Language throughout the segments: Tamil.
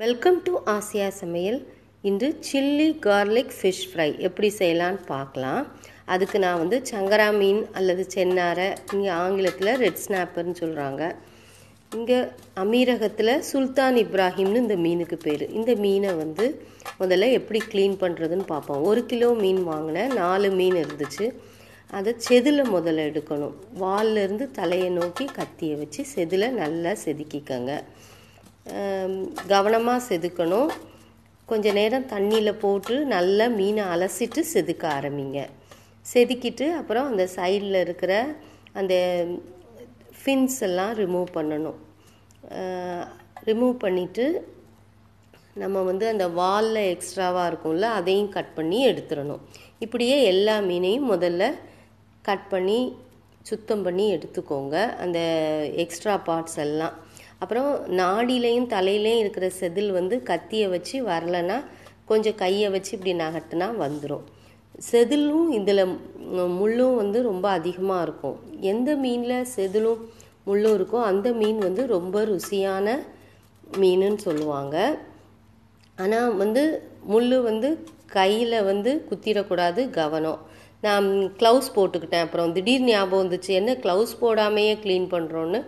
வெல்கம் டு ஆசியா சமையல் இன்று சில்லி கார்லிக் ஃபிஷ் ஃப்ரை எப்படி செய்யலான்னு பார்க்கலாம். அதுக்கு நான் வந்து சங்கரா மீன் அல்லது சென்னாரை இங்கே ஆங்கிலத்தில் ரெட் ஸ்னாப்பர்னு சொல்கிறாங்க இங்கே அமீரகத்தில் சுல்தான் இப்ராஹிம்னு இந்த மீனுக்கு பேர். இந்த மீனை வந்து முதல்ல எப்படி க்ளீன் பண்ணுறதுன்னு பார்ப்போம். ஒரு கிலோ மீன் வாங்கினேன் நாலு மீன் இருந்துச்சு. அதை செதில் முதல்ல எடுக்கணும். வால்ல இருந்து தலையை நோக்கி கத்தியை வச்சு செதில் நல்லா செதுக்கிக்கங்க. கவனமாக செதுக்கணும். கொஞ்ச நேரம் தண்ணியில் போட்டு நல்லா மீனை அலசிட்டு செதுக்க ஆரம்பிங்க. செதுக்கிட்டு அப்புறம் அந்த சைடில் இருக்கிற அந்த ஃபின்ஸ் எல்லாம் ரிமூவ் பண்ணணும். ரிமூவ் பண்ணிவிட்டு நம்ம வந்து அந்த வாலில் எக்ஸ்ட்ராவாக இருக்கும்ல அதையும் கட் பண்ணி எடுத்துடணும். இப்படியே எல்லா மீனையும் முதல்ல கட் பண்ணி சுத்தம் பண்ணி எடுத்துக்கோங்க. அந்த எக்ஸ்ட்ரா பார்ட்ஸ் எல்லாம். அப்புறம் நாடிலையும் தலையிலையும் இருக்கிற செதில் வந்து கத்தியை வச்சு வரலைன்னா கொஞ்சம் கையை வச்சு இப்படி நகட்டினா வந்துடும் செதிலும் இதில் முள்ளும் வந்து ரொம்ப அதிகமாக இருக்கும். எந்த மீனில் செதிலும் முள்ளும் இருக்கோ அந்த மீன் வந்து ரொம்ப ருசியான மீனுன்னு சொல்லுவாங்க. ஆனால் வந்து முள் வந்து கையில் வந்து குத்திடக்கூடாது கவனம். நான் க்ளவுஸ் போட்டுக்கிட்டேன். அப்புறம் திடீர் ஞாபகம் வந்துச்சு. என்ன க்ளவுஸ் போடாமையே க்ளீன் பண்ணுறோன்னு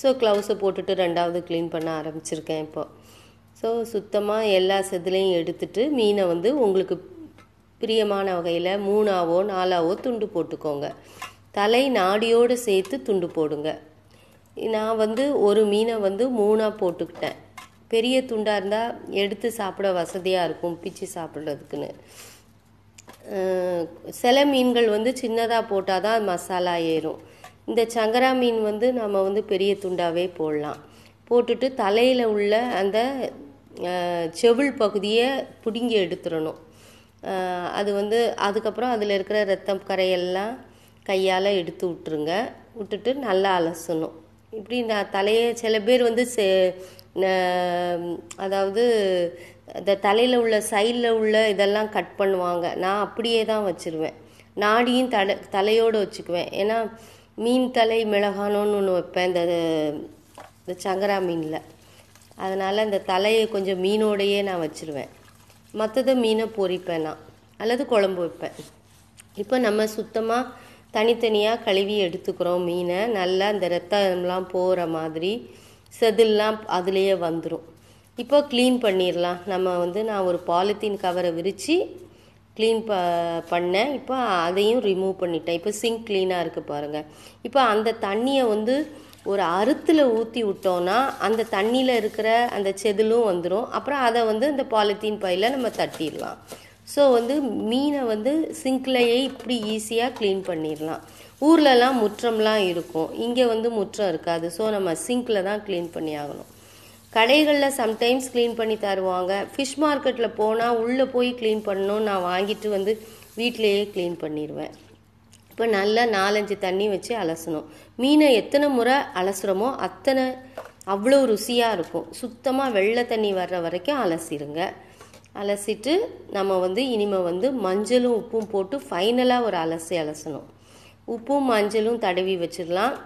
ஸோ க்ளவுஸை போட்டுட்டு ரெண்டாவது க்ளீன் பண்ண ஆரம்பிச்சிருக்கேன் இப்போ. ஸோ சுத்தமாக எல்லா செதுலையும் எடுத்துட்டு மீனை வந்து உங்களுக்கு பிரியமான வகையில் மூணாவோ நாலாவோ துண்டு போட்டுக்கோங்க. தலை நாடியோடு சேர்த்து துண்டு போடுங்க. நான் வந்து ஒரு மீனை வந்து மூணாக போட்டுக்கிட்டேன். பெரிய துண்டாக இருந்தால் எடுத்து சாப்பிட வசதியாக இருக்கும் பிச்சு சாப்பிட்றதுக்குன்னு. சில மீன்கள் வந்து சின்னதாக போட்டால் தான் மசாலா ஏறும். இந்த சங்கரா மீன் வந்து நம்ம வந்து பெரிய துண்டாகவே போடலாம். போட்டுட்டு தலையில் உள்ள அந்த செவில் பகுதியை பிடுங்கி எடுத்துடணும் அது வந்து அதுக்கப்புறம் அதில் இருக்கிற ரத்தம் கரையெல்லாம் கையால் எடுத்து விட்டுருங்க. விட்டுட்டு நல்லா அலசணும். இப்படி நான் தலையை சில பேர் வந்து செ அதாவது இந்த தலையில் உள்ள சைடில் உள்ள இதெல்லாம் கட் பண்ணுவாங்க. நான் அப்படியே தான் வச்சுருவேன். நாடியும் தலை தலையோடு வச்சுக்குவேன். ஏன்னா மீன் தலை மிளகானோன்னு ஒன்று வைப்பேன். இந்த இந்த சங்கரா மீனில். அதனால் இந்த தலையை கொஞ்சம் மீனோடையே நான் வச்சுருவேன். மற்றதை மீனை பொரிப்பேன் நான். அல்லது குழம்பு வைப்பேன். இப்போ நம்ம சுத்தமாக தனித்தனியாக கழுவி எடுத்துக்கிறோம் மீனை. நல்லா இந்த ரத்தம்லாம் போகிற மாதிரி செதில்லாம் அதுலேயே வந்துடும் இப்போ க்ளீன் பண்ணிடலாம் நம்ம வந்து நான் ஒரு பாலித்தீன் கவரை விரித்து க்ளீன் ப பண்ணேன். இப்போ அதையும் ரிமூவ் பண்ணிட்டேன். இப்போ சிங்க் க்ளீனாக இருக்குது பாருங்கள் இப்போ அந்த தண்ணியை வந்து ஒரு அறுத்தில் ஊற்றி விட்டோன்னா அந்த தண்ணியில் இருக்கிற அந்த செதிலும் வந்துடும் அப்புறம் அதை வந்து இந்த பாலித்தீன் பையில் நம்ம தட்டிடலாம். ஸோ வந்து மீனை வந்து சிங்க்லையே இப்படி ஈஸியாக க்ளீன் பண்ணிடலாம். ஊர்லலாம் முற்றம்லாம் இருக்கும். இங்கே வந்து முற்றம் இருக்காது. ஸோ நம்ம சிங்கில் தான் க்ளீன் பண்ணி ஆகணும். கடைகளில் சம்டைம்ஸ் க்ளீன் பண்ணி தருவாங்க. ஃபிஷ் மார்க்கெட்டில் போனால் உள்ளே போய் க்ளீன் பண்ணணும் நான் வாங்கிட்டு வந்து வீட்டிலையே க்ளீன் பண்ணிடுவேன் இப்போ நல்லா நாலஞ்சு தண்ணி வச்சு அலசணும். மீனை எத்தனை முறை அலசுகிறோமோ அத்தனை அவ்வளோ ருசியாக இருக்கும். சுத்தமாக வெள்ளை தண்ணி வர்ற வரைக்கும் அலசிடுங்க அலசிட்டு நம்ம வந்து இனிமேல் வந்து மஞ்சளும் உப்பும் போட்டு ஃபைனலாக ஒரு அலசி அலசணும். உப்பும் மஞ்சளும் தடவி வச்சிடலாம்.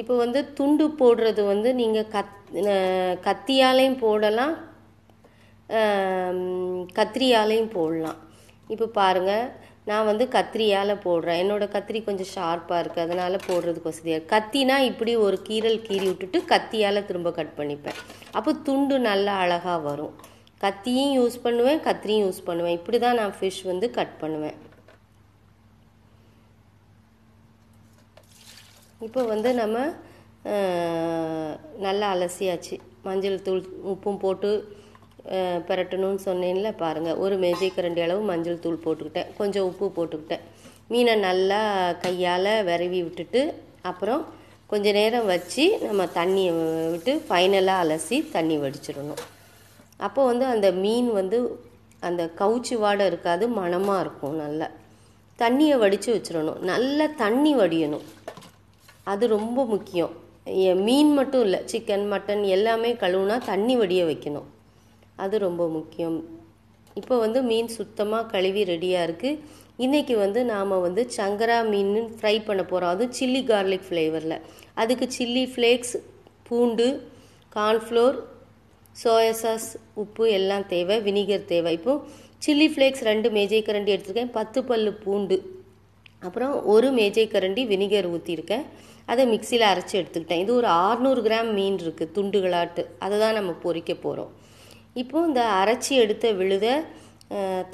இப்போ வந்து துண்டு போடுறது வந்து நீங்கள் கத் கத்தியாலையும் போடலாம். கத்திரியாலையும் போடலாம். இப்போ பாருங்கள் நான் வந்து கத்திரியால் போடுறேன். என்னோடய கத்திரி கொஞ்சம் ஷார்ப்பாக இருக்குது அதனால் போடுறதுக்கு வசதியாக கத்தினா இப்படி ஒரு கீரல் கீறி விட்டுட்டு கத்தியால் திரும்ப கட் பண்ணிப்பேன். அப்போ துண்டு நல்லா அழகாக வரும். கத்தியும் யூஸ் பண்ணுவேன் கத்திரியும் யூஸ் பண்ணுவேன். இப்படி தான் நான் ஃபிஷ் வந்து கட் பண்ணுவேன். இப்போ வந்து நம்ம நல்லா அலசியாச்சு. மஞ்சள் தூள் உப்பும் போட்டு பிரட்டணும்னு சொன்னேன்ல பாருங்கள் ஒரு மேஜை கரண்டி அளவு மஞ்சள் தூள் போட்டுக்கிட்டேன். கொஞ்சம் உப்பு போட்டுக்கிட்டேன். மீனை நல்லா கையால் விரவி விட்டுட்டு அப்புறம் கொஞ்ச நேரம் வச்சு நம்ம தண்ணியை விட்டு ஃபைனலாக அலசி தண்ணி வடிச்சிடணும். அப்போ வந்து அந்த மீன் வந்து அந்த கவுச்சி வாடை இருக்காது மணமாக இருக்கும் நல்லா. தண்ணியை வடித்து வச்சிடணும். நல்லா தண்ணி வடியணும். அது ரொம்ப முக்கியம். மீன் மட்டும் இல்லை சிக்கன் மட்டன் எல்லாமே கழுவுனா தண்ணி வடிய வைக்கணும். அது ரொம்ப முக்கியம். இப்போ வந்து மீன் சுத்தமாக கழுவி ரெடியாக இருக்குது இன்றைக்கி வந்து நாம் வந்து சங்கரா மீன் ஃப்ரை பண்ண போகிறோம் அதுவும் சில்லி கார்லிக் ஃப்ளேவரில் அதுக்கு சில்லி ஃப்ளேக்ஸ் பூண்டு கார்ன்ஃப்ளோர் சோயா சாஸ் உப்பு எல்லாம் தேவை வினிகர் தேவை. இப்போது சில்லி ஃப்ளேக்ஸ் ரெண்டு மேஜை கரண்டி எடுத்துருக்கேன். பத்து பல்லு பூண்டு. அப்புறம் ஒரு மேஜை கரண்டி வினிகர் ஊற்றிருக்கேன் அதை மிக்சியில் அரைச்சி எடுத்துக்கிட்டேன். இது ஒரு 600 கிராம் மீன் இருக்குது துண்டுகளாட்டு. அதை தான் நம்ம பொறிக்க போகிறோம் இப்போ இந்த அரைச்சி எடுத்த விழுத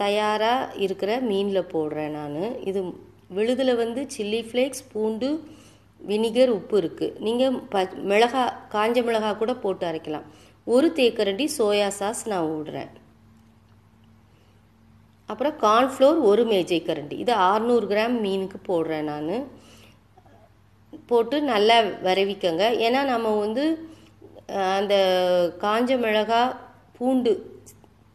தயாராக இருக்கிற மீனில் போடுறேன் நான். இது விழுதில் வந்து சில்லி ஃப்ளேக்ஸ் பூண்டு வினிகர் உப்பு இருக்குது நீங்கள் ப மிளகா காஞ்ச மிளகா கூட போட்டு அரைக்கலாம். ஒரு தேக்கரண்டி சோயா சாஸ் நான் விடுறேன் அப்புறம் கார்ன்ஃப்ளோர் ஒரு மேஜை கரண்டி. இது 600 கிராம் மீனுக்கு போடுறேன் நான். போட்டு நல்லா விரவிக்கங்க. ஏன்னா நம்ம வந்து அந்த காஞ்ச மிளகா பூண்டு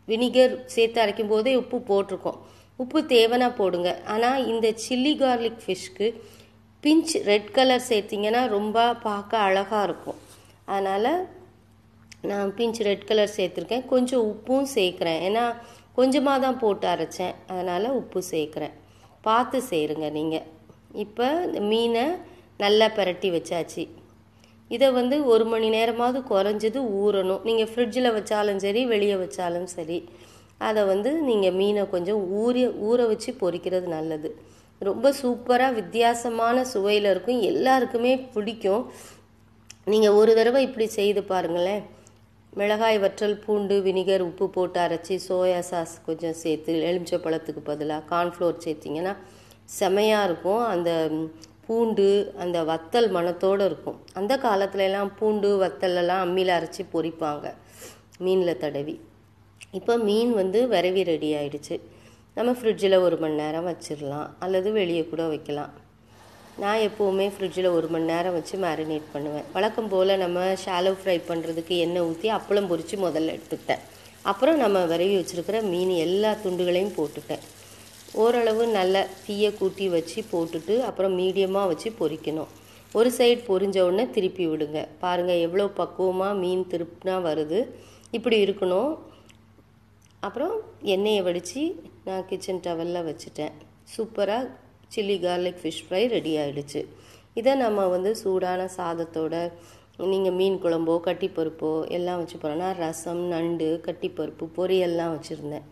வினிகர் சேர்த்து அரைக்கும் போதே உப்பு போட்டிருக்கோம். உப்பு தேவைனா போடுங்க. ஆனால் இந்த சில்லி கார்லிக் ஃபிஷ்க்கு பிஞ்ச் ரெட் கலர் சேர்த்திங்கன்னா ரொம்ப பார்க்க அழகாக இருக்கும். அதனால் நான் பிஞ்ச் ரெட் கலர் சேர்த்துருக்கேன். கொஞ்சம் உப்பும் சேர்க்குறேன். ஏன்னா கொஞ்சமாக தான் போட்டு அரைச்சேன். அதனால் உப்பு சேர்க்குறேன். பார்த்து செய்கிறங்க நீங்கள் இப்போ இந்த மீனை நல்லா பிரட்டி வச்சாச்சு. இதை வந்து ஒரு மணி நேரமாவது குறைஞ்சது ஊறணும். நீங்கள் ஃப்ரிட்ஜில் வச்சாலும் சரி வெளியே வச்சாலும் சரி அதை வந்து நீங்கள் மீனை கொஞ்சம் ஊறி ஊற வச்சு பொறிக்கிறது நல்லது. ரொம்ப சூப்பராக வித்தியாசமான சுவையில் இருக்கும். எல்லாருக்குமே பிடிக்கும். நீங்கள் ஒரு தடவை இப்படி செய்து பாருங்களேன். மிளகாய் வற்றல் பூண்டு வினிகர் உப்பு போட்டு அரைச்சி சோயா சாஸ் கொஞ்சம் சேர்த்து எலுமிச்சை பழத்துக்கு பதிலாக கார்ன்ஃப்ளோர் சேர்த்திங்கன்னா செமையாக இருக்கும். அந்த பூண்டு அந்த வத்தல் மணத்தோடு இருக்கும். அந்த காலத்துலலாம் பூண்டு வத்தலெல்லாம் அம்மியில் அரைச்சி பொரிப்பாங்க. மீனில் தடவி. இப்போ மீன் வந்து விரவி ரெடி ஆயிடுச்சு. நம்ம ஃப்ரிட்ஜில் ஒரு மணி நேரம் வச்சிடலாம் அல்லது வெளியே கூட வைக்கலாம். நான் எப்போவுமே ஃப்ரிட்ஜில் ஒரு மணி நேரம் வச்சு மேரினேட் பண்ணுவேன். வழக்கம் போல் நம்ம ஷாலோ ஃப்ரை பண்ணுறதுக்கு எண்ணெய் ஊற்றி அப்பளம் பொரித்து முதல்ல எடுத்துக்கிட்டேன். அப்புறம் நம்ம விரவி வச்சுருக்கிற மீன் எல்லா துண்டுகளையும் போட்டுட்டேன். ஓரளவு நல்ல தீயை கூட்டி வச்சு போட்டுட்டு அப்புறம் மீடியமாக வச்சு பொரிக்கணும் ஒரு சைடு பொறிஞ்ச உடனே திருப்பி விடுங்க. பாருங்கள் எவ்வளோ பக்குவமாக மீன் திருப்பினா வருது. இப்படி இருக்கணும். அப்புறம் எண்ணெயை வடித்து நான் கிச்சன் டவலில் வச்சுட்டேன். சூப்பராக chilli garlic fish fry ready ஆகிடுச்சு இதை நம்ம வந்து சூடான சாதத்தோட நீங்கள் மீன் குழம்போ கட்டிப்பருப்போ எல்லாம் வச்சு போகிறோன்னா ரசம் நண்டு கட்டிப்பருப்பு பொரியெல்லாம் வச்சுருந்தேன்.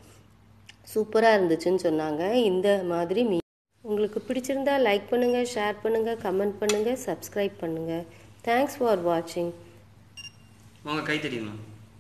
சூப்பராக இருந்துச்சுன்னு சொன்னாங்க. இந்த மாதிரி மீன் உங்களுக்கு பிடிச்சிருந்தா லைக் பண்ணுங்கள் ஷேர் பண்ணுங்கள் கமெண்ட் பண்ணுங்கள் சப்ஸ்கிரைப் பண்ணுங்கள் தேங்க்ஸ் ஃபார் வாட்சிங் வாங்க கை தெரியுமா